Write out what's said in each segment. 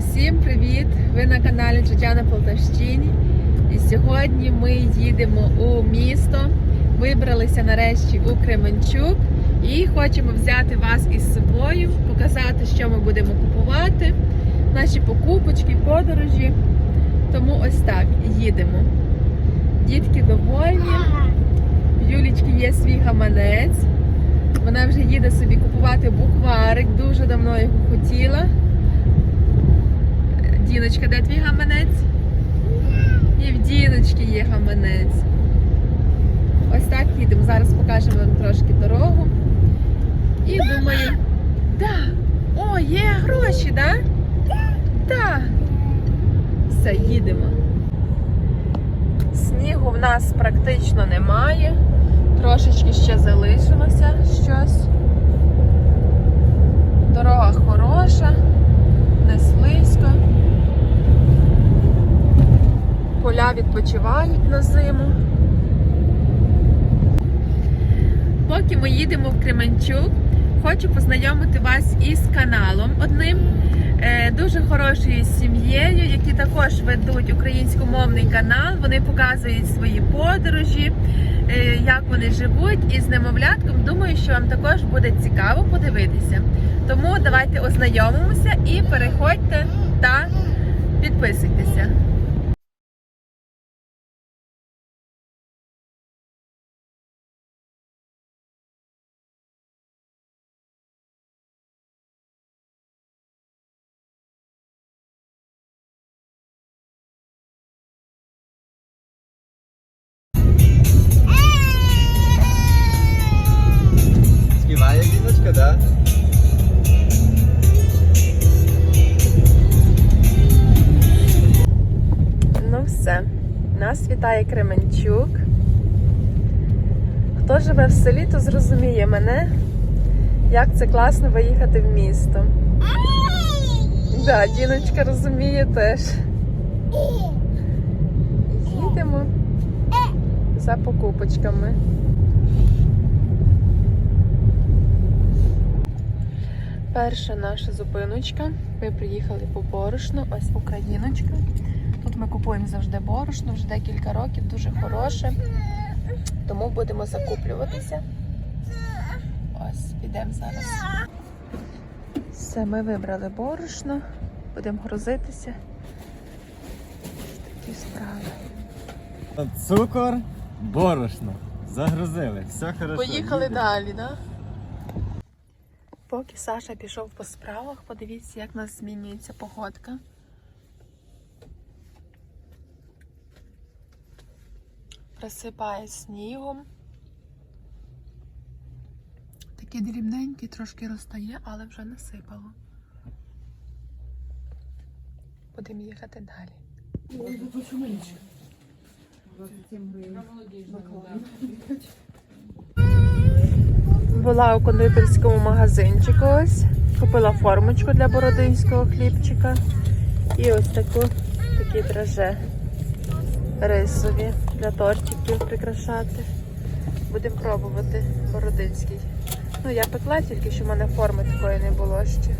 Усім привіт! Ви на каналі Життя на Полтавщині. І сьогодні ми їдемо у місто. Вибралися нарешті у Кременчук і хочемо взяти вас із собою, показати, що ми будемо купувати, наші покупочки, подорожі. Тому ось так їдемо. Дітки довольні. В Юлічки є свій гаманець. Вона вже їде собі купувати букварик, дуже давно його хотіла. Діночка, де твій гаманець? І в Діночки є гаманець. Ось так їдемо. Зараз покажемо вам трошки дорогу. І думаю, да, о, є гроші, да? Так. Все, їдемо. Снігу в нас практично немає. Трошечки ще залишилося щось. Дорога хороша, не слизько. Поля відпочивають на зиму. Поки ми їдемо в Кременчук, хочу познайомити вас із каналом одним е, дуже хорошою сім'єю, які також ведуть українськомовний канал. Вони показують свої подорожі, е, як вони живуть із немовлятком. Думаю, що вам також буде цікаво подивитися. Тому давайте ознайомимося і переходьте та підписуйтеся. Вітає Кременчук. Хто живе в селі, то зрозуміє мене, як це класно виїхати в місто. Да, Діночка розуміє теж. Їдемо за покупочками. Перша наша зупиночка. Ми приїхали по борошно, ось Україночка. Ми купуємо завжди борошно, вже декілька років, дуже хороше. Тому будемо закуплюватися. Ось, підемо зараз. Все, ми вибрали борошно, будемо грузитися. Такі справи. Цукор, борошно. Загрузили. Все хорошо. Поїхали їдемо. далі, да? Поки Саша пішов по справах, подивіться, як у нас змінюється погодка. Присипає снігом. Такий дрібненький, трошки розтає, але вже насипало. Будемо їхати далі. Була у кондитерському магазинчику ось. Купила формочку для бородинського хлібчика. І ось таку, такі драже рисові для тортиків прикрашати. Будемо пробувати бородинський. Ну, я пекла тільки, що в мене форми такої не було ще.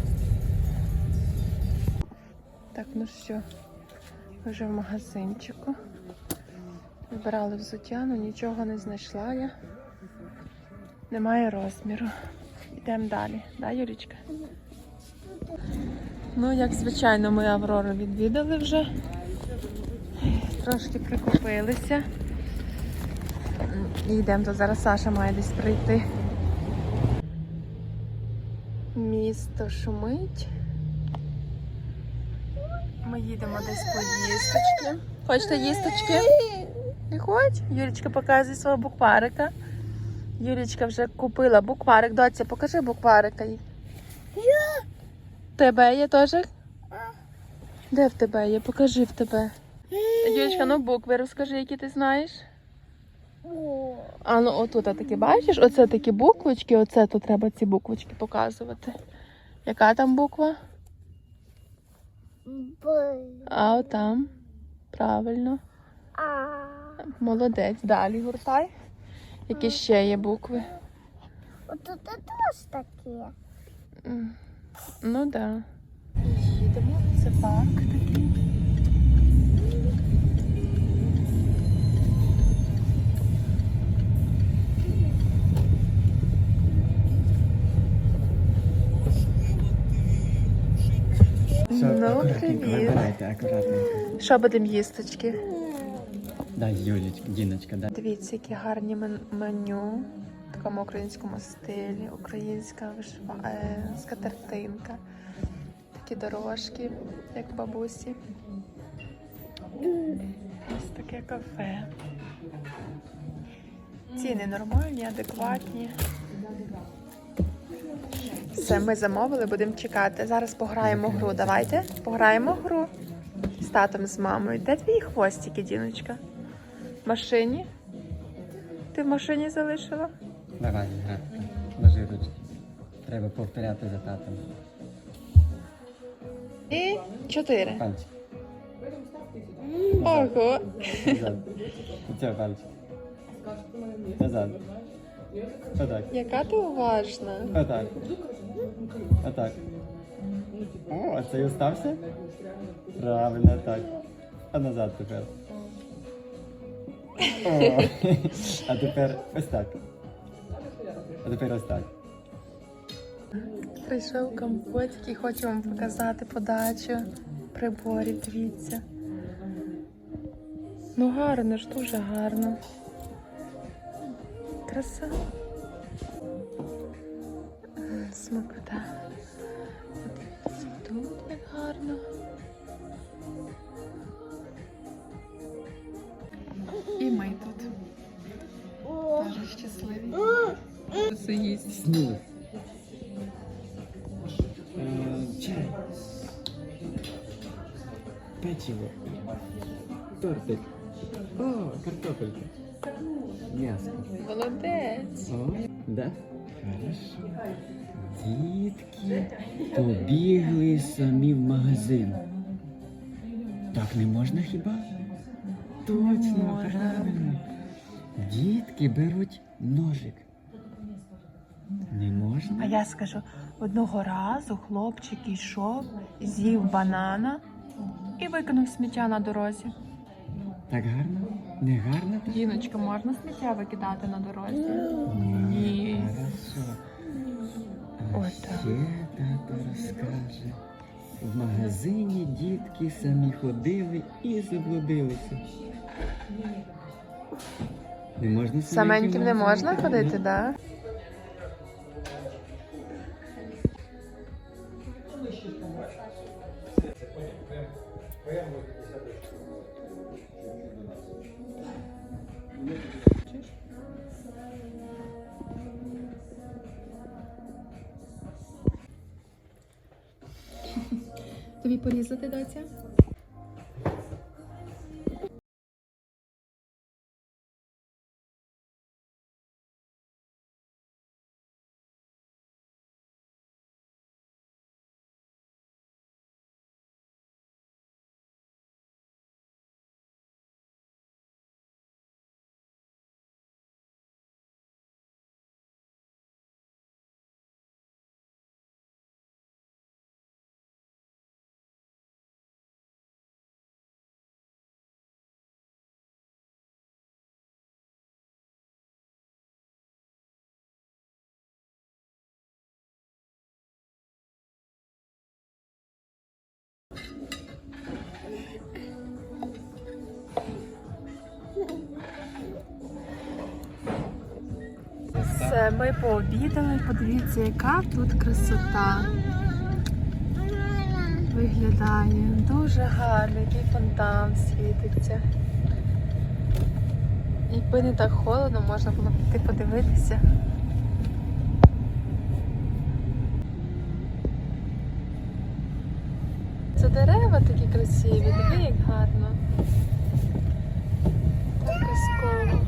Так, ну що, вже в магазинчику. Вибирали взуття, але нічого не знайшла я. Немає розміру. Йдемо далі, да, Юлічка? Ну, як звичайно, ми Аврору відвідали вже. Трошки прикупилися. І йдемо, то зараз Саша має десь прийти. Місто шумить. Ми їдемо десь по їсточки. Хочете їсточки? Не хоч? Юлічка показує свого букварика. Юлічка вже купила букварик. Доця, покажи букварика. їй. Тебе є теж? Де в тебе є? Покажи в тебе. Юлічка, ну букви розкажи, які ти знаєш. А ну отут а такі бачиш? Оце такі буквочки, оце то треба ці буквочки показувати. Яка там буква? А отам. Правильно. Молодець. Далі гуртай. Які ще є букви? Тут теж такі. Ну так. Да. Їдемо Це парк такий. Ну, привіт. Вибирайте акуратненько. Що будемо їсточки? Дай, Юлічка, Діночка, дай. Дивіться, які гарні мен- меню в такому українському стилі. Українська вишва... е, скатертинка. Такі дорожки, як в бабусі. Ось таке кафе. Ціни нормальні, адекватні. Все, ми замовили, будемо чекати. Зараз пограємо гру. Давайте пограємо гру з татом, з мамою. Де твої хвостики, діночка? В машині? Ти в машині залишила? Давай, гра. Ложи ручки. Треба повторяти за татом. І чотири. Пальчик. Ого. Назад. Оце пальчик. Назад. Отак. Яка ти уважна. Отак. Отак. О, а цей остався? Правильно, так. А назад тепер. О. А тепер ось так. А тепер ось так. Прийшов компотик і хочу вам показати подачу приборів. Дивіться. Ну гарно ж, дуже гарно. Краса. М, Смакота. Дивіться, Тут як гарно. І ми тут. Дуже щасливі. Це їсть. Снув. Чай. Печиво. Тортик. О, картопелька. М'ясо. Молодець. О, да? Хорошо. Дітки побігли самі в магазин. Так не можна хіба? Точно, правильно. Дітки беруть ножик. Не можна? А я скажу, одного разу хлопчик йшов, з'їв банана і викинув сміття на дорозі. Так гарно? Не гарно? так? Жіночка, можна сміття викидати на дорозі? Ні. Ні. Хорошо. Ще тато розкаже. В магазині дітки самі ходили і заблудилися. Не можна Саменьким не можна ходити, ходити? так? Тобі порізати доця? Ми пообідали. Подивіться, яка тут красота. Виглядає дуже гарно, який фонтан світиться. Якби не так холодно, можна було піти подивитися. Це дерева такі красиві, диви, як гарно. Так казково.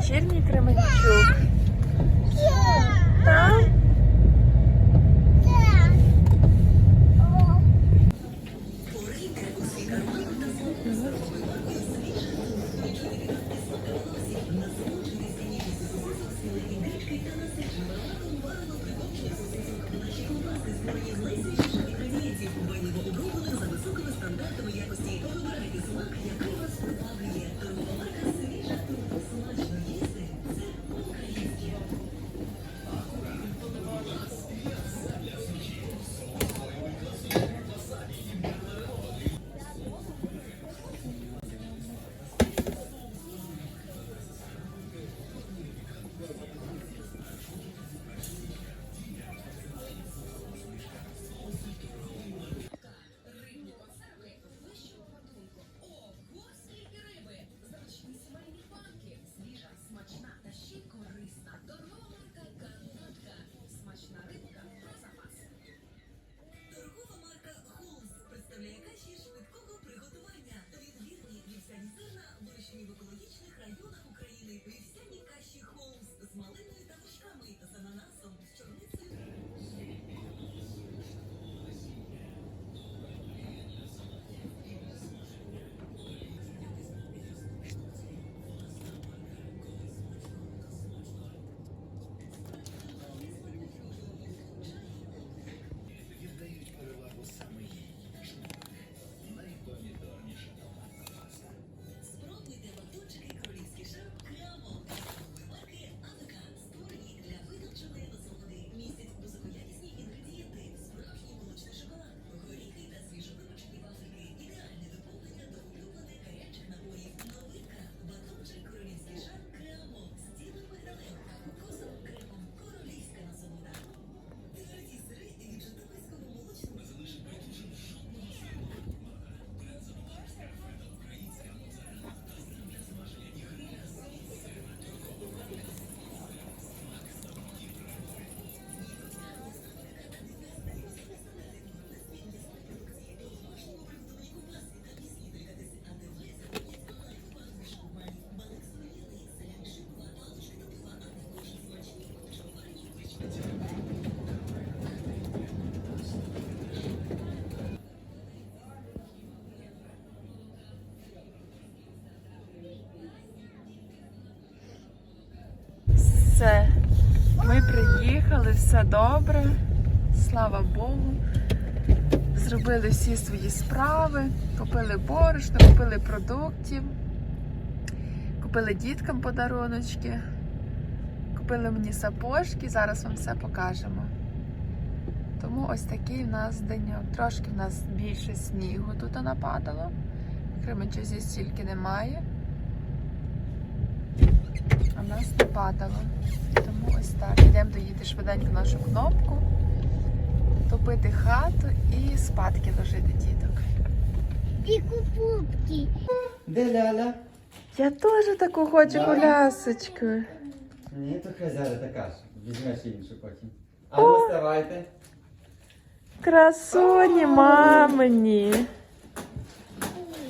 Вечірній Кременчук. Так? Все добре. Слава Богу. Зробили всі свої справи, купили борошно, купили продуктів, купили діткам подаруночки, купили мені сапожки, зараз вам все покажемо. Тому ось такий в нас деньок. Трошки в нас більше снігу тут нападало. Кременчузі стільки немає. А в нас не падало. Тому ось так. Йдемо доїти швиденько нашу кнопку, топити хату і спадки ложити діток. І купубки. Де ляля? Я теж таку хочу Да. колясочку. Ні, то хай зараз така ж. Візьмеш іншу потім. А ну вставайте. Красуні мамині.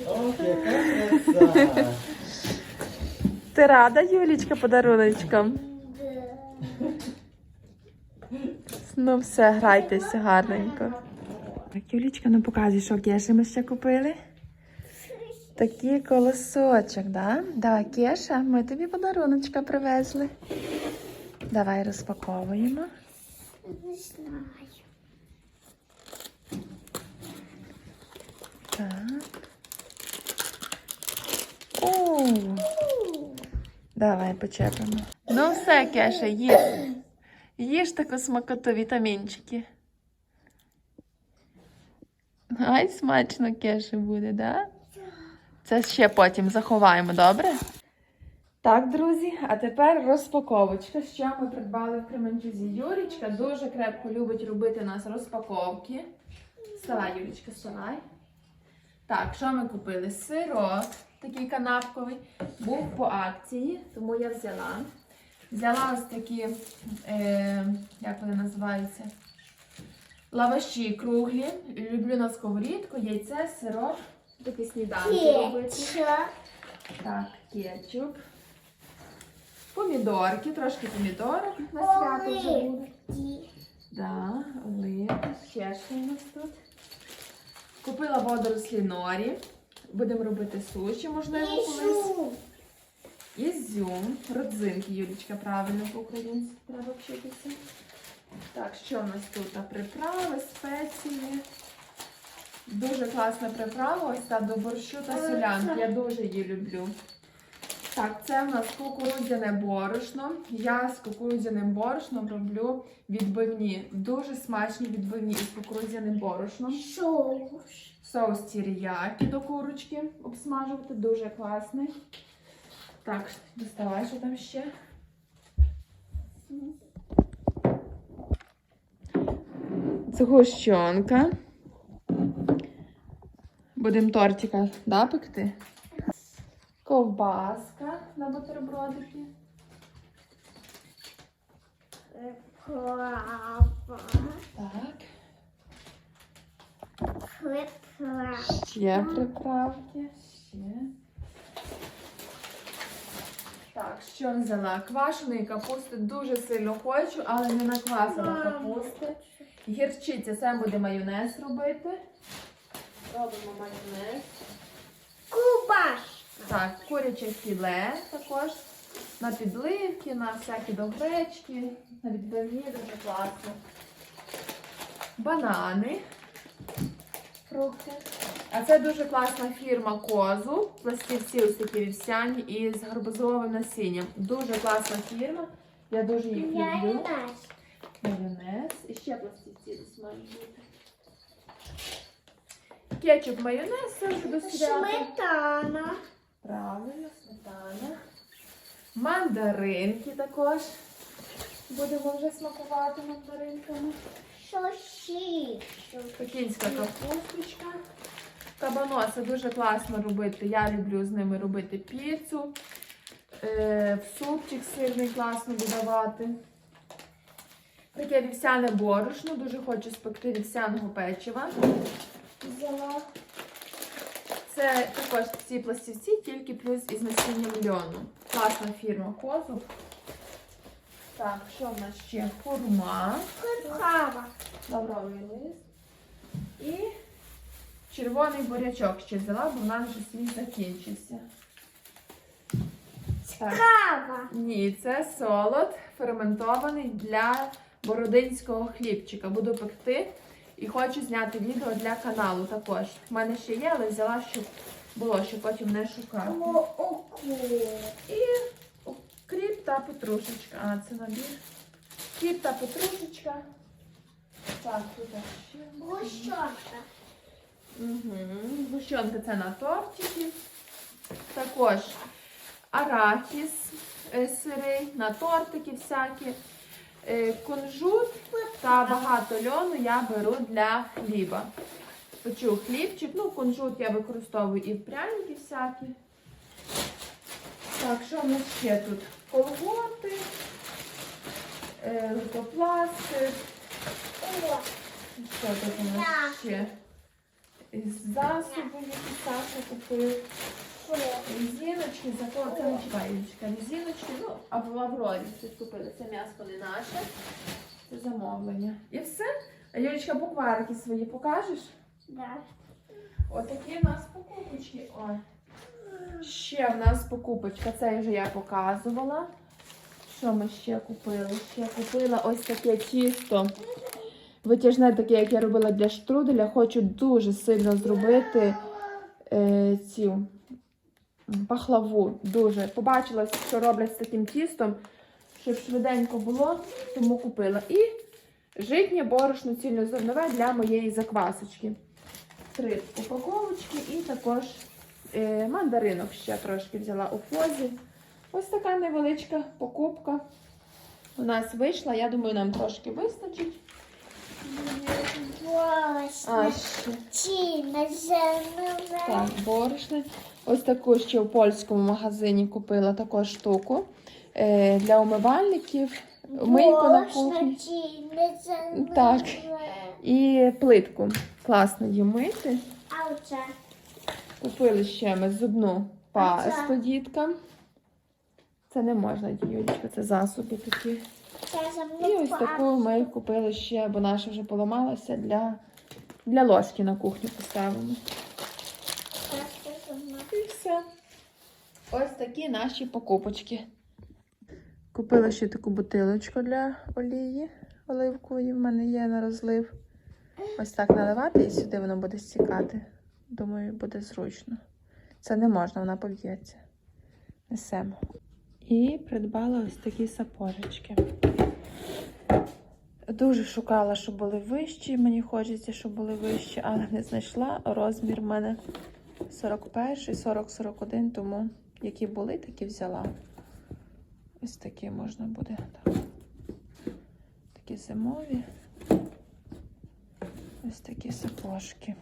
Ох, яка краса. Ти рада, Юлічка, подаруночкам? Ну все, грайтеся гарненько. Так, Юлічка, ну показуй, що Кеші ми ще купили. Такий колосочок, да? Давай, Кеша, ми тобі подаруночка привезли. Давай розпаковуємо. Не знаю. Давай почепимо. Ну все, Кеша, їж. Їж таку смакоту, вітамінчики. Ай, смачно Кеші буде, да? Це ще потім заховаємо, добре? Так, друзі, а тепер розпаковочка. Що ми придбали в Кременчузі? Юрічка дуже крепко любить робити у нас розпаковки. Вставай, Юрічка, вставай. Так, що ми купили? Сирок, такий канапковий, був по акції, тому я взяла. Взяла ось такі, е, як вони називаються? Лаваші круглі. Люблю на сковорідку, яйце, сирок. Такі сніданки робити. Так, кетчуп. Помідорки, трошки помідорок на свято вже буде. Да, оливки, ще що у нас тут. Купила водорослі норі. Будемо робити суші, можливо, колись. Ізюм, родзинки, Юлічка, правильно по-українськи треба вчитися. Так, що в нас тут? А, Приправи, спеції. Дуже класна приправа, ось та до борщу та солянки. Я дуже її люблю. Так, це в нас кукурудзяне борошно. Я з кукурудзяним борошном роблю відбивні. Дуже смачні відбивні із кукурудзяним борошном. Соус. Соус тіріякі до курочки обсмажувати, дуже класний. Так, доставай, що там ще. Згущенка. Будемо тортика да, пекти. Ковбаска на бутербродики. Права. Так. Ще приправки. Ще. Так, що взяла? Квашеної капусти дуже сильно хочу, але не наквасила капусти. Гірчиця, це буде майонез робити. Робимо майонез. Кубаш. Так, куряче філе також. На підливки, на всякі до гречки, на відбивні дуже класно. Банани. Фрукти. А це дуже класна фірма Козу. Пластівці ось такі вівсяні із гарбузовим насінням. Дуже класна фірма. Я дуже їх люблю. Майонез. І ще пластівці десь мають бути. Кетчуп майонез, це вже до свята. Сметана. Правильно, сметана. Мандаринки також. Будемо вже смакувати мандаринками. Сосиску. Пекінська капусточка. Кабаноси дуже класно робити. Я люблю з ними робити піцу. Е, в супчик сирний класно додавати. Таке вівсяне борошно. Дуже хочу спекти вівсяного печива. Взяла. Це також ці пластівці, тільки плюс із насінням льону. Класна фірма Козуб. Так, що в нас ще? Хурма. Приправа. Лавровий лист. І червоний бурячок ще взяла, бо в нас вже свій закінчився. Так. Кава. Ні, це солод ферментований для бородинського хлібчика. Буду пекти і хочу зняти відео для каналу також. У мене ще є, але взяла, щоб було, щоб потім не шукати. І кріп та петрушечка. А, це набір. Кріп та петрушечка. Так, тут ще. Гущонка. Угу. Гущонка це на тортики. Також арахіс е, сирий, на тортики всякі. Е, Кунжут та багато льону я беру для хліба. Печу хлібчик, ну кунжут я використовую і в пряники всякі. Так, що в нас ще тут? Колготи, е, литопластир. Що тут у нас ще? Засоби, які Саша купив. Резиночки, зато це не чекаючка. Резиночки, ну, або в Аврорі щось купили. Це м'ясо не наше. Це замовлення. І все. А Юлічка, букварики свої покажеш? Да. Отакі в нас покупочки. Ой. Ще в нас покупочка. Це вже я показувала. Що ми ще купили? Ще купила ось таке тісто. Витяжне таке, як я робила для штруделя. Хочу дуже сильно зробити е, цю пахлаву. Дуже. Побачила, що роблять з таким тістом, щоб швиденько було, тому купила. І житнє борошно цільнозернове для моєї заквасочки. Три упаковочки і також е, мандаринок ще трошки взяла у фозі. Ось така невеличка покупка у нас вийшла. Я думаю, нам трошки вистачить. А, ще. Так, борошне. Ось таку ще в польському магазині купила таку штуку е, для умивальників, мийку на кухні. Так. і плитку. Класно її мити. Купили ще ми зубну пасту діткам. Це не можна, Юлічка, це засоби такі. І ось таку ми купили ще, бо наша вже поламалася для, для ложки на кухню поставимо. І все. Ось такі наші покупочки. Купила ще таку бутилочку для олії оливкової. В мене є на розлив. Ось так наливати і сюди воно буде стікати. Думаю, буде зручно. Це не можна, вона поб'ється. Несемо. І придбала ось такі сапожечки. Дуже шукала, щоб були вищі. Мені хочеться, щоб були вищі, але не знайшла. Розмір в мене 41, 40-41, тому які були, такі взяла. Ось такі можна буде. Так. Такі зимові. Ось такі сапожки.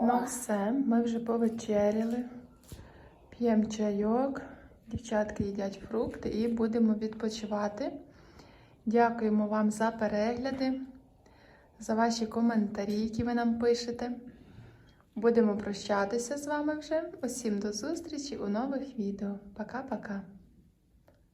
Ну все, ми вже повечеряли. П'ємо чайок. Дівчатки їдять фрукти і будемо відпочивати. Дякуємо вам за перегляди, за ваші коментарі, які ви нам пишете. Будемо прощатися з вами вже. Усім до зустрічі у нових відео. Пока-пока.